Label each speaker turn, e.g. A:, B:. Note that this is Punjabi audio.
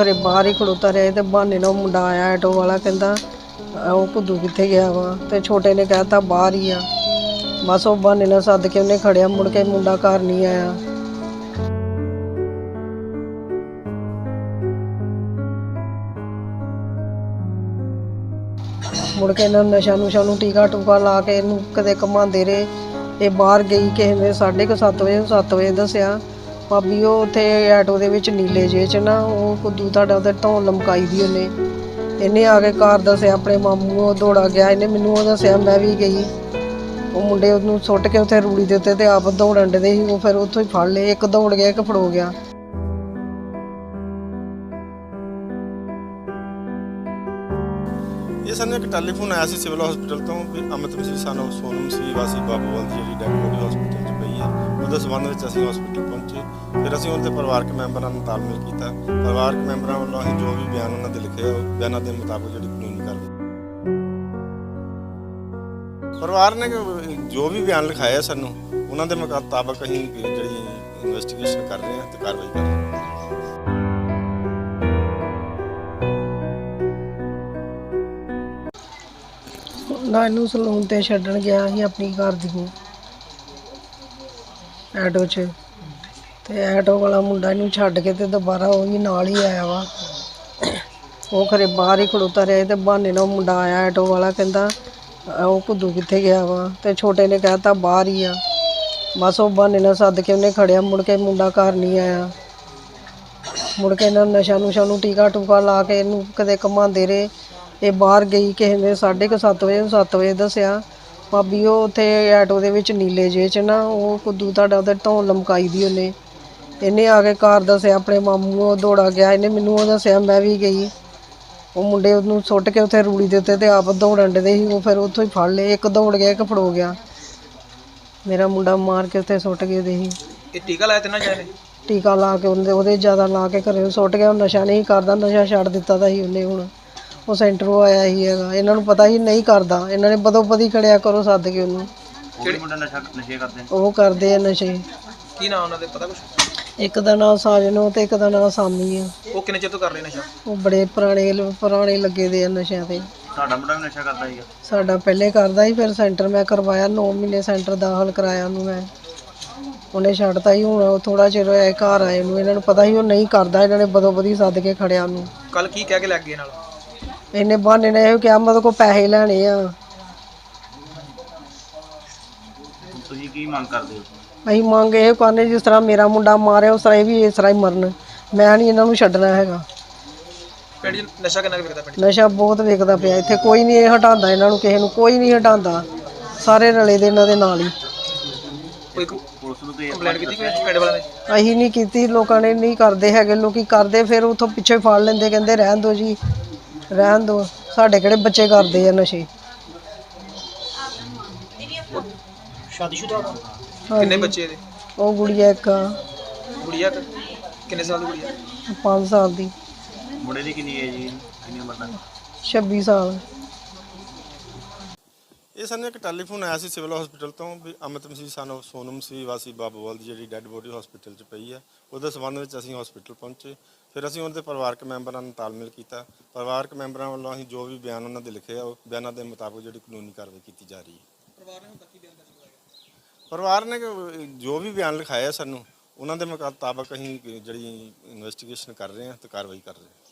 A: ਘਰੇ ਬਾਹਰ ਹੀ ਖੜੋਤਾ ਰਿਹਾ ਤੇ ਬਹਾਨੇ ਨਾਲ ਉਹ ਮੁੰਡਾ ਆਇਆ, ਆਟੋ ਵਾਲਾ ਕਹਿੰਦਾ, ਅਹ ਉਹ ਕੁੱਦੂ ਕਿੱਥੇ ਗਿਆ ਵਾ? ਤੇ ਛੋਟੇ ਨੇ ਕਹਿਤਾ ਬਾਹਰ ਹੀ ਆ। ਬਸ ਉਹ ਬਹਾਨੇ ਨਾਲ ਸੱਦ ਕੇ ਉਹਨੇ ਖੜਿਆ, ਮੁੜ ਕੇ ਮੁੰਡਾ ਘਰ ਨਹੀਂ ਆਇਆ। ਮੁੜ ਕੇ ਇਹਨਾਂ ਨਸ਼ਾ ਨੁਸ਼ਾ ਨੂੰ ਟੀਕਾ ਟੂਕਾ ਲਾ ਕੇ ਇਹਨੂੰ ਕਦੇ ਘਮਾਉਂਦੇ ਰਹੇ। ਇਹ ਬਾਹਰ ਗਈ ਕਿਸੇ ਨੇ 7:30 ਵਜੇ, ਸੱਤ ਵਜੇ ਦੱਸਿਆ ਭਾਬੀ, ਉਹ ਉੱਥੇ ਆਟੋ ਦੇ ਵਿੱਚ ਨੀਲੇ ਜੇ ਚ ਨਾ, ਉਹ ਕੁੱਦੂ ਤੁਹਾਡਾ ਉਹਦੇ ਧੌਣ ਲਮਕਾਈ ਦੀ ਉਹਨੇ। ਇਹਨੇ ਆ ਕੇ ਕਾਰ ਦੱਸਿਆ ਆਪਣੇ ਮਾਮੂ ਨੂੰ, ਉਹ ਦੌੜਾ ਗਿਆ। ਇਹਨੇ ਮੈਨੂੰ ਉਹ ਦੱਸਿਆ, ਮੈਂ ਵੀ ਗਈ। ਉਹ ਮੁੰਡੇ ਉਹਨੂੰ ਸੁੱਟ ਕੇ ਉੱਥੇ ਰੂੜੀ ਦੇ ਉੱਤੇ ਤੇ ਆਪ ਦੌੜਨ ਦੇ ਸੀ। ਉਹ ਫਿਰ ਉੱਥੋਂ ਹੀ ਫੜ ਲਏ, ਇੱਕ ਦੌੜ ਗਿਆ, ਇੱਕ ਫੜੋ ਗਿਆ।
B: ਇਹ ਸਾਨੂੰ ਇੱਕ ਟੈਲੀਫੋਨ ਆਇਆ ਸੀ ਸਿਵਲ ਹਸਪੀਟਲ ਤੋਂ ਵੀ ਅਮਿਤ ਮਸੀਹ, ਸਾਨੂੰ ਸੋਨਮ ਸੀ ਵਾਸੀ ਬਾਬੂਵਾਲ ਦੀ ਜਿਹੜੀ ਡੈਡ ਬੋਡੀ ਹਸਪੀਟਲ 'ਚ ਪਈ ਵਿੱਚ ਅਸੀਂ ਹਸਪੀਟਲ ਪਹੁੰਚੇ। ਫਿਰ ਅਸੀਂ ਉਹਦੇ ਪਰਿਵਾਰਕ ਮੈਂਬਰਾਂ ਨਾਲ ਤਾਲਮੇਲ ਕੀਤਾ। ਪਰਿਵਾਰਕ ਮੈਂਬਰਾਂ ਵੱਲੋਂ ਅਸੀਂ ਜੋ ਵੀ ਬਿਆਨ ਉਹਨਾਂ ਦੇ ਲਿਖੇ ਉਹ ਬਿਆਨਾਂ ਦੇ ਮੁਤਾਬਕ ਜਿਹੜੀ ਕਾਨੂੰਨੀ ਕਾਰਵਾਈ ਪਰਿਵਾਰ ਨੇ ਜੋ ਵੀ ਬਿਆਨ ਲਿਖਾਇਆ ਸਾਨੂੰ, ਉਹਨਾਂ ਦੇ ਮੁਤਾਬਕ ਅਸੀਂ ਜਿਹੜੀ ਇਨਵੈਸਟੀਗੇਸ਼ਨ ਕਰ ਰਹੇ ਹਾਂ ਤੇ ਕਾਰਵਾਈ ਕਰ ਰਹੇ ਹਾਂ।
A: ਨਾ ਇਹਨੂੰ ਸਲੂਨ ਤੇ ਛੱਡਣ ਗਿਆ ਸੀ, ਆਪਣੀ ਘਰ ਦੀ ਨੂੰ। ਆਟੋ 'ਚ। ਤੇ ਆਟੋ ਵਾਲਾ ਮੁੰਡਾ ਇਹਨੂੰ ਛੱਡ ਕੇ ਤੇ ਦੁਬਾਰਾ ਉਹ ਵੀ ਨਾਲ ਹੀ ਆਇਆ ਵਾ। ਉਹ ਖਰੇ ਬਾਹਰ ਹੀ ਖੜੋਤਾ ਰਿਹਾ ਤੇ ਬਹਾਨੇ ਨਾਲ ਉਹ ਮੁੰਡਾ ਆਇਆ ਆਟੋ ਵਾਲਾ, ਕਹਿੰਦਾ, ਅਹ ਉਹ ਕੁੱਦੂ ਕਿੱਥੇ ਗਿਆ ਵਾ? ਤੇ ਛੋਟੇ ਨੇ ਕਹਿਤਾ, ਬਾਹਰ ਹੀ ਆ। ਬਸ ਉਹ ਬਹਾਨੇ ਨਾਲ ਸੱਦ ਕੇ ਉਹਨੇ ਖੜਿਆ, ਮੁੜ ਕੇ ਮੁੰਡਾ ਘਰ ਨਹੀਂ ਆਇਆ। ਮੁੜ ਕੇ ਇਹਨਾਂ ਨਸ਼ਾ ਨੁਸ਼ਾ ਨੂੰ ਟੀਕਾ ਟੂਕਾ ਲਾ ਕੇ ਇਹਨੂੰ ਕਦੇ ਘਮਾਉਂਦੇ ਰਹੇ। ਇਹ ਬਾਹਰ ਗਈ, ਕਿਸੇ ਨੇ 7:30 ਵਜੇ 7 ਵਜੇ ਦੱਸਿਆ ਭਾਬੀ ਉਹ ਉੱਥੇ ਆਟੋ ਦੇ ਵਿੱਚ ਨੀਲੇ ਜੇ ਚ ਨਾ ਉਹ ਕੁੱਦੂ ਤੁਹਾਡਾ ਉਹਦੇ ਧੌਣ ਲਮਕਾਈ ਦੀ ਉਹਨੇ। ਇਹਨੇ ਆ ਕੇ ਕਾਰ ਦੱਸਿਆ ਆਪਣੇ ਮਾਮੂ ਨੂੰ ਉਹ ਦੌੜਾ ਗਿਆ ਇਹਨੇ ਮੈਨੂੰ ਉਹ ਦੱਸਿਆ ਮੈਂ ਵੀ ਗਈ। ਉਹ ਮੁੰਡੇ ਉਹਨੂੰ ਸੁੱਟ ਕੇ ਉੱਥੇ ਰੂੜੀ ਦੇ ਉੱਤੇ ਤੇ ਆਪ ਦੌੜਨ ਦੇ ਸੀ ਉਹ ਫਿਰ ਉੱਥੋਂ ਹੀ ਫੜ ਲਏ ਇੱਕ ਦੌੜ ਗਿਆ ਇੱਕ ਫੜੋ ਗਿਆ। ਮੇਰਾ ਮੁੰਡਾ ਮਾਰ ਕੇ ਉੱਥੇ ਸੁੱਟ ਗਏ ਦੇ ਸੀ।
C: ਇਹ ਟੀਕਾ ਲਾਇਆ ਤਿੰਨਾਂ ਜਾਨੇ
A: ਟੀਕਾ ਲਾ ਕੇ ਉਹਦੇ ਉਹਦੇ ਜ਼ਿਆਦਾ ਲਾ ਕੇ ਘਰੇ ਸੁੱਟ ਗਿਆ ਉਹ ਨਸ਼ਾ ਨਹੀਂ ਕਰਦਾ ਨਸ਼ਾ ਛੱਡ ਦਿੱਤਾ ਤਾਂ ਸੀ ਉਹਨੇ ਹੁਣ। ਉਹ ਸੈਂਟਰੋਂ ਆਇਆ ਹੀ ਹੈਗਾ। ਇਹਨਾਂ ਨੂੰ ਪਤਾ ਹੀ ਨਹੀਂ ਕਰਦਾ। ਇਹਨਾਂ ਨੇ ਬਦੋ ਬਦੀ ਖੜਿਆ ਕਰੋ ਸੱਦ ਕੇ ਉਹਨੂੰ।
C: ਕਿਹੜੇ ਮੁੰਡਾ ਨਸ਼ਾ ਨਸ਼ੇ ਕਰਦੇ?
A: ਉਹ ਕਰਦੇ ਆ ਨਸ਼ੇ।
C: ਕੀ ਨਾਮ ਉਹਨਾਂ ਦੇ ਪਤਾ ਕੁਛ?
A: ਇੱਕ ਦਾ ਨਾਮ ਸਾਜਨੋ ਤੇ ਇੱਕ ਦਾ ਨਾਮ ਸਾਮੀ ਆ।
C: ਉਹ ਕਿੰਨੇ ਚਿਰ ਤੋਂ ਕਰ ਰਹੇ ਨਸ਼ਾ?
A: ਉਹ ਬੜੇ ਪੁਰਾਣੇ ਪੁਰਾਣੇ ਲੱਗੇ ਦੇ ਆ ਨਸ਼ਿਆਂ ਤੇ।
C: ਤੁਹਾਡਾ ਮੁੰਡਾ ਵੀ ਨਸ਼ਾ ਕਰਦਾ ਸੀਗਾ।
A: ਸਾਡਾ ਪਹਿਲੇ ਕਰਦਾ ਸੀ ਫਿਰ ਸੈਂਟਰ ਮੈਂ ਕਰਵਾਇਆ। 9 ਮਹੀਨੇ ਸੈਂਟਰ ਦਾਖਲ ਕਰਾਇਆ ਉਹਨੂੰ ਮੈਂ। ਉਹਨੇ ਛੱਡਤਾ ਹੀ ਹੁਣ ਥੋੜਾ ਚਿਰ ਹੋਇਆ ਇਹ ਘਰ ਆਏ ਨੂੰ। ਇਹਨਾਂ ਨੂੰ ਪਤਾ ਹੀ ਉਹ ਨਹੀਂ ਕਰਦਾ। ਇਹਨਾਂ ਨੇ ਬਦੋ ਬਦੀ ਸੱਦ ਕੇ ਖੜਿਆ ਉਹਨੂੰ।
C: ਕੱਲ ਕੀ ਕਹਿ ਕੇ ਲੱਗ ਗਏ ਨਾਲ?
A: ਇਹਨੇ ਬਹਾਨੇ ਨੇ ਇਹ ਕਿਹਾ ਮਤਲਬ ਕੋ ਪੈਸੇ ਲੈਣੇ ਆ।
C: ਤੁਸੀਂ ਕੀ ਮੰਗ ਕਰਦੇ ਹੋ?
A: ਅਸੀਂ ਮੰਗ ਇਹ ਕਰਨੇ ਜਿਸ ਤਰ੍ਹਾਂ ਮੇਰਾ ਮੁੰਡਾ ਮਾਰਿਆ ਉਸ ਤਰ੍ਹਾਂ ਇਹ ਵੀ ਇਸ ਤਰ੍ਹਾਂ ਹੀ ਮਰਨ। ਮੈਂ ਨਹੀਂ ਇਹਨਾਂ ਨੂੰ ਛੱਡਣਾ ਹੈਗਾ।
C: ਨਸ਼ਾ ਕਿੰਨਾ ਕੁ ਵਿਕਦਾ ਪਿੰਡ 'ਚ?
A: ਨਸ਼ਾ ਬਹੁਤ ਵਿਕਦਾ ਪਿਆ। ਇੱਥੇ ਕੋਈ ਨਹੀਂ ਇਹ ਹਟਾਉਂਦਾ ਇਹਨਾਂ ਨੂੰ ਕਿਸੇ ਨੂੰ ਕੋਈ ਨਹੀਂ ਹਟਾਉਂਦਾ। ਸਾਰੇ ਰਲੇ ਦੇ ਇਹਨਾਂ ਦੇ ਨਾਲ ਹੀ।
C: ਕੋਈ ਪੁਲਿਸ ਨੂੰ ਕੰਪਲੇਂਟ ਕੀਤੀ ਕੋਈ ਪਿੰਡ ਵਾਲਿਆਂ ਨੇ?
A: ਅਸੀਂ ਨਹੀਂ ਕੀਤੀ ਲੋਕਾਂ ਨੇ ਨਹੀਂ ਕਰਦੇ ਹੈਗੇ। ਲੋਕੀ ਕਰਦੇ ਫਿਰ ਉਥੋਂ ਪਿੱਛੇ ਫੜ ਲੈਂਦੇ ਕਹਿੰਦੇ ਰਹਿਣ ਦਿਓ ਜੀ। ਰਹਿਣ ਦਿਓ ਸਾਡੇ ਕਿਹੜੇ ਬੱਚੇ ਕਰਦੇ ਆ ਨਸ਼ੇ?
C: ਕਿੰਨੇ ਬੱਚੇ ਇਹਦੇ?
A: ਉਹ ਗੁੜੀਆ ਇੱਕ
C: ਗੁੜੀਆ ਕੁ? ਕਿੰਨੇ ਸਾਲ ਦੀ ਗੁੜੀਆ?
A: 5 ਸਾਲ ਦੀ।
C: ਮੁੰਡੇ ਦੀ ਕਿੰਨੀ ਏਜ ਜੀ? ਕਿੰਨੀ ਉਮਰ ਦਾ?
A: 26 ਸਾਲ।
B: ਇਹ ਸਾਨੂੰ ਇੱਕ ਟੈਲੀਫੋਨ ਆਇਆ ਸੀ ਸਿਵਲ ਹਸਪੀਟਲ ਤੋਂ ਵੀ ਅਮਿਤ ਮਸੀਹ ਸਾਨੂੰ ਸੋਨਮ ਸੀ ਵਾਸੀ ਬਾਬੂਵਾਲ ਦੀ ਜਿਹੜੀ ਡੈੱਡ ਬੋਡੀ ਹਸਪੀਟਲ 'ਚ ਪਈ ਹੈ। ਉਹਦੇ ਸੰਬੰਧ ਵਿੱਚ ਅਸੀਂ ਹਸਪੀਟਲ ਪਹੁੰਚੇ। ਫਿਰ ਅਸੀਂ ਉਹਦੇ ਪਰਿਵਾਰਕ ਮੈਂਬਰਾਂ ਨਾਲ ਤਾਲਮੇਲ ਕੀਤਾ। ਪਰਿਵਾਰਕ ਮੈਂਬਰਾਂ ਵੱਲੋਂ ਅਸੀਂ ਜੋ ਵੀ ਬਿਆਨ ਉਹਨਾਂ ਦੇ ਲਿਖੇ ਆ ਉਹ ਬਿਆਨਾਂ ਦੇ ਮੁਤਾਬਕ ਜਿਹੜੀ ਕਾਨੂੰਨੀ ਕਾਰਵਾਈ ਕੀਤੀ ਜਾ ਰਹੀ ਹੈ। ਪਰਿਵਾਰ ਨੇ ਜੋ ਵੀ ਬਿਆਨ ਲਿਖਾਇਆ ਸਾਨੂੰ ਉਹਨਾਂ ਦੇ ਮੁਤਾਬਕ ਅਸੀਂ ਜਿਹੜੀ ਇਨਵੈਸਟੀਗੇਸ਼ਨ ਕਰ ਰਹੇ ਹਾਂ ਤੇ ਕਾਰਵਾਈ ਕਰ ਰਹੇ ਹਾਂ।